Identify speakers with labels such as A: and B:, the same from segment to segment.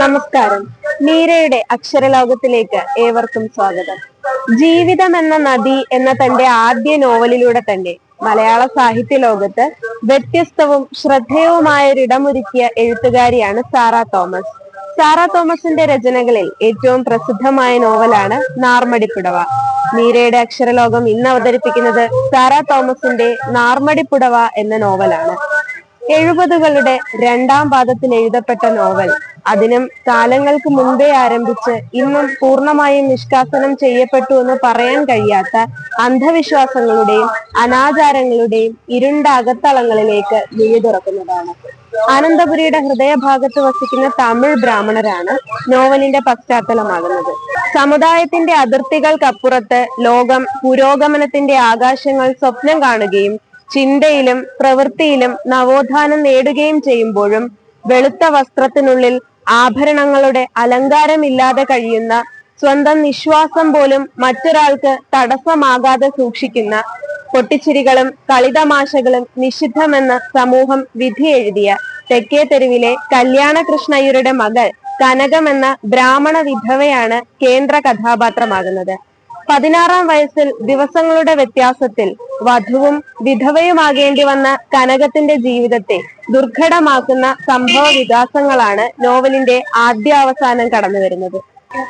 A: നമസ്കാരം. മീരയുടെ അക്ഷരലോകത്തിലേക്ക് ഏവർക്കും സ്വാഗതം. ജീവിതം എന്ന നദി എന്ന തന്റെ ആദ്യ നോവലിലൂടെ തന്നെ മലയാള സാഹിത്യ ലോകത്ത് വ്യത്യസ്തവും ശ്രദ്ധേയവുമായ ഒരിടമൊരുക്കിയ എഴുത്തുകാരിയാണ് സാറ തോമസ്. സാറ തോമസിന്റെ രചനകളിൽ ഏറ്റവും പ്രസിദ്ധമായ നോവലാണ് നാർമടിപ്പുടവ. മീരയുടെ അക്ഷരലോകം ഇന്ന് അവതരിപ്പിക്കുന്നത് സാറ തോമസിന്റെ നാർമടിപ്പുടവ എന്ന നോവലാണ്. എഴുപതുകളുടെ രണ്ടാം പാദത്തിൽ എഴുതപ്പെട്ട നോവൽ അതിനും കാലങ്ങൾക്ക് മുൻപേ ആരംഭിച്ച് ഇന്നും പൂർണമായും നിഷ്കാസനം ചെയ്യപ്പെട്ടു എന്ന് പറയാൻ കഴിയാത്ത അന്ധവിശ്വാസങ്ങളുടെയും അനാചാരങ്ങളുടെയും ഇരുണ്ട അകത്തളങ്ങളിലേക്ക് വിഴി തുറക്കുന്നതാണ്. അനന്തപുരിയുടെ ഹൃദയഭാഗത്ത് വസിക്കുന്ന തമിഴ് ബ്രാഹ്മണരാണ് നോവലിന്റെ പശ്ചാത്തലമാകുന്നത്. സമുദായത്തിന്റെ അതിർത്തികൾക്കപ്പുറത്ത് ലോകം പുരോഗമനത്തിന്റെ ആകാശങ്ങൾ സ്വപ്നം കാണുകയും ചിന്തയിലും പ്രവൃത്തിയിലും നവോത്ഥാനം നേടുകയും ചെയ്യുമ്പോഴും വെളുത്ത വസ്ത്രത്തിനുള്ളിൽ ആഭരണങ്ങളുടെ അലങ്കാരമില്ലാതെ കഴിയുന്ന സ്വന്തം നിശ്വാസം പോലും മറ്റൊരാൾക്ക് തടസ്സമാകാതെ സൂക്ഷിക്കുന്ന പൊട്ടിച്ചിരികളും കളിതമാശകളും നിഷിദ്ധമെന്ന സമൂഹം വിധി എഴുതിയ തെക്കേ തെരുവിലെ കല്യാണകൃഷ്ണയ്യരുടെ മകൾ കനകമെന്ന ബ്രാഹ്മണ വിധവയാണ് കേന്ദ്ര കഥാപാത്രമാകുന്നത്. പതിനാറാം വയസ്സിൽ ദിവസങ്ങളുടെ വ്യത്യാസത്തിൽ വധുവും വിധവയുമാകേണ്ടി വന്ന കനകത്തിന്റെ ജീവിതത്തെ ദുർഘടമാക്കുന്ന സംഭവ വികാസങ്ങളാണ് നോവലിന്റെ ആദ്യാവസാനം കടന്നു വരുന്നത്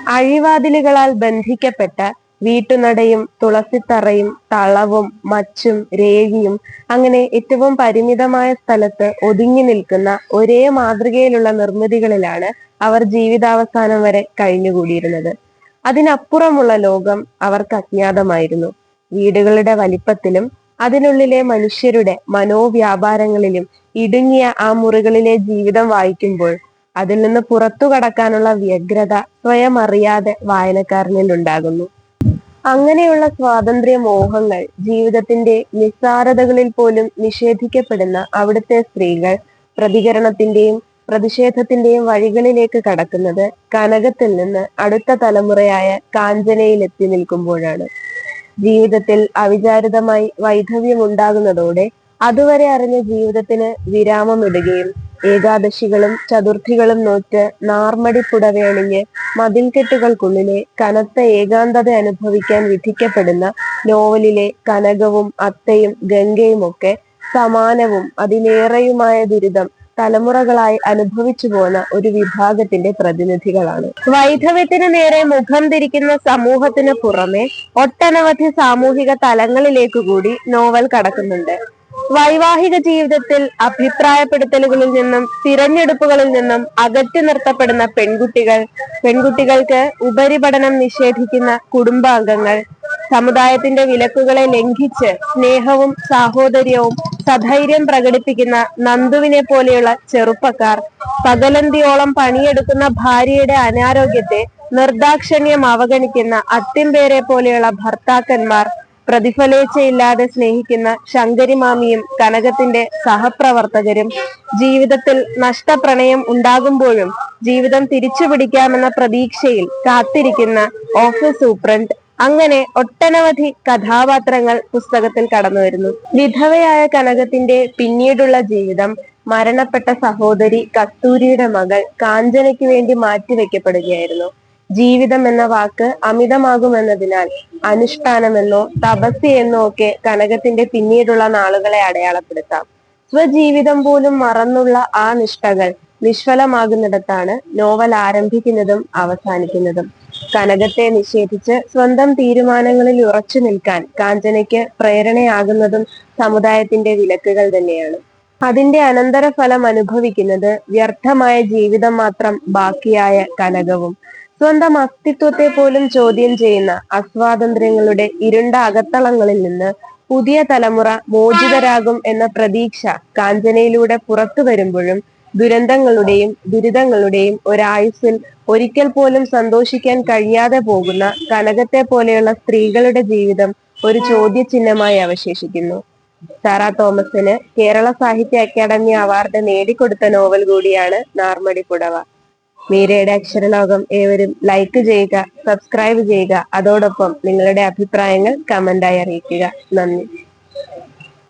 A: അഴിവാതിലുകളാൽ ബന്ധിക്കപ്പെട്ട വീട്ടുനടയും തുളസിത്തറയും തളവും മച്ചും രേഖിയും അങ്ങനെ ഏറ്റവും പരിമിതമായ സ്ഥലത്ത് ഒതുങ്ങി നിൽക്കുന്ന ഒരേ മാതൃകയിലുള്ള നിർമ്മിതികളിലാണ് അവർ ജീവിതാവസാനം വരെ കഴിഞ്ഞുകൂടിയിരുന്നത്. അതിനപ്പുറമുള്ള ലോകം അവർക്ക് അജ്ഞാതമായിരുന്നു. വീടുകളുടെ വലിപ്പത്തിലും അതിനുള്ളിലെ മനുഷ്യരുടെ മനോവ്യാപാരങ്ങളിലും ഇടുങ്ങിയ ആ മുറികളിലെ ജീവിതം വായിക്കുമ്പോൾ അതിൽ നിന്ന് പുറത്തു കടക്കാനുള്ള വ്യഗ്രത സ്വയം അറിയാതെ വായനക്കാരനിൽ ഉണ്ടാകുന്നു അങ്ങനെയുള്ള സ്വാതന്ത്ര്യ മോഹങ്ങൾ ജീവിതത്തിന്റെ നിസ്സാരതകളിൽ പോലും നിഷേധിക്കപ്പെടുന്ന അവിടുത്തെ സ്ത്രീകൾ പ്രതികരണത്തിന്റെയും പ്രതിഷേധത്തിന്റെയും വഴികളിലേക്ക് കടക്കുന്നത് കനകത്തിൽ നിന്ന് അടുത്ത തലമുറയായ കാഞ്ചനയിൽ എത്തി നിൽക്കുമ്പോഴാണ്. ജീവിതത്തിൽ അവിചാരിതമായി വൈധവ്യം ഉണ്ടാകുന്നതോടെ അതുവരെ അറിഞ്ഞ ജീവിതത്തിന് വിരാമമിടുകയും ഏകാദശികളും ചതുർത്ഥികളും നോറ്റ് നാർമടി പുടവയണിഞ്ഞ് മതിൽക്കെട്ടുകൾക്കുള്ളിലെ കനത്ത ഏകാന്തത അനുഭവിക്കാൻ വിധിക്കപ്പെടുന്ന നോവലിലെ കനകവും അത്തയും ഗംഗയും ഒക്കെ സമാനവും അതിലേറെയുമായ ദുരിതം തലമുറകളായി അനുഭവിച്ചു പോന്ന ഒരു വിഭാഗത്തിന്റെ പ്രതിനിധികളാണ്. വൈധവ്യത്തിന് നേരെ മുഖം തിരിക്കുന്ന സമൂഹത്തിന് പുറമെ ഒട്ടനവധി സാമൂഹിക തലങ്ങളിലേക്ക് കൂടി നോവൽ കടക്കുന്നുണ്ട്. വൈവാഹിക ജീവിതത്തിൽ അഭിപ്രായപ്പെടുത്തലുകളിൽ നിന്നും തിരഞ്ഞെടുപ്പുകളിൽ നിന്നും അകറ്റി നിർത്തപ്പെടുന്ന പെൺകുട്ടികൾ പെൺകുട്ടികൾക്ക് ഉപരിപഠനം നിഷേധിക്കുന്ന കുടുംബാംഗങ്ങൾ സമുദായത്തിന്റെ വിലക്കുകളെ ലംഘിച്ച് സ്നേഹവും സാഹോദര്യവും സധൈര്യം പ്രകടിപ്പിക്കുന്ന നന്ദുവിനെ പോലെയുള്ള ചെറുപ്പക്കാർ പകലന്തിയോളം പണിയെടുക്കുന്ന ഭാര്യയുടെ അനാരോഗ്യത്തെ നിർദാക്ഷണ്യം അവഗണിക്കുന്ന അത്തിമ്പേരെ പോലെയുള്ള ഭർത്താക്കന്മാർ പ്രതിഫലേച്ഛയില്ലാതെ സ്നേഹിക്കുന്ന ശങ്കരിമാമിയും കനകത്തിന്റെ സഹപ്രവർത്തകരും ജീവിതത്തിൽ നഷ്ടപ്രണയം ഉണ്ടാകുമ്പോഴും ജീവിതം തിരിച്ചു പിടിക്കാമെന്ന പ്രതീക്ഷയിൽ കാത്തിരിക്കുന്ന ഓഫീസ് സൂപ്രണ്ട് അങ്ങനെ ഒട്ടനവധി കഥാപാത്രങ്ങൾ പുസ്തകത്തിൽ കടന്നു വരുന്നു. വിധവയായ കനകത്തിന്റെ പിന്നീടുള്ള ജീവിതം മരണപ്പെട്ട സഹോദരി കസ്തൂരിയുടെ മകൾ കാഞ്ചനയ്ക്ക് വേണ്ടി മാറ്റിവെക്കപ്പെടുകയായിരുന്നു. ജീവിതം എന്ന വാക്ക് അമിതമാകുമെന്നതിനാൽ അനുഷ്ഠാനമെന്നോ തപസ് എന്നോ ഒക്കെ കനകത്തിന്റെ പിന്നീടുള്ള നാളുകളെ അടയാളപ്പെടുത്താം. സ്വജീവിതം പോലും മറന്നുള്ള ആ നിഷ്ഠകൾ നിഷ്ഫലമാകുന്നിടത്താണ് നോവൽ ആരംഭിക്കുന്നതും അവസാനിക്കുന്നതും. കനകത്തെ നിഷേധിച്ച് സ്വന്തം തീരുമാനങ്ങളിൽ ഉറച്ചു നിൽക്കാൻ കാഞ്ചനയ്ക്ക് പ്രേരണയാകുന്നതും സമുദായത്തിന്റെ വിലക്കുകൾ തന്നെയാണ്. അതിന്റെ അനന്തരഫലം അനുഭവിക്കുന്നത് വ്യർത്ഥമായ ജീവിതം മാത്രം ബാക്കിയായ കനകവും. സ്വന്തം അസ്തിത്വത്തെ പോലും ചോദ്യം ചെയ്യുന്ന അസ്വാതന്ത്ര്യങ്ങളുടെ ഇരുണ്ട അകത്തളങ്ങളിൽ നിന്ന് പുതിയ തലമുറ മോചിതരാകും എന്ന പ്രതീക്ഷ കാഞ്ചനയിലൂടെ പുറത്തു വരുമ്പോഴും ദുരന്തങ്ങളുടെയും ദുരിതങ്ങളുടെയും ഒരായുസിൽ ഒരിക്കൽ പോലും സന്തോഷിക്കാൻ കഴിയാതെ പോകുന്ന കനകത്തെ പോലെയുള്ള സ്ത്രീകളുടെ ജീവിതം ഒരു ചോദ്യചിഹ്നമായി അവശേഷിക്കുന്നു. സാറ തോമസിന് കേരള സാഹിത്യ അക്കാദമി അവാർഡ് നേടിക്കൊടുത്ത നോവൽ കൂടിയാണ് നാർമടി പുടവ. മീരയുടെ അക്ഷരലോകം ഏവരും ലൈക്ക് ചെയ്യുക സബ്സ്ക്രൈബ് ചെയ്യുക. അതോടൊപ്പം നിങ്ങളുടെ അഭിപ്രായങ്ങൾ കമന്റായി അറിയിക്കുക. നന്ദി.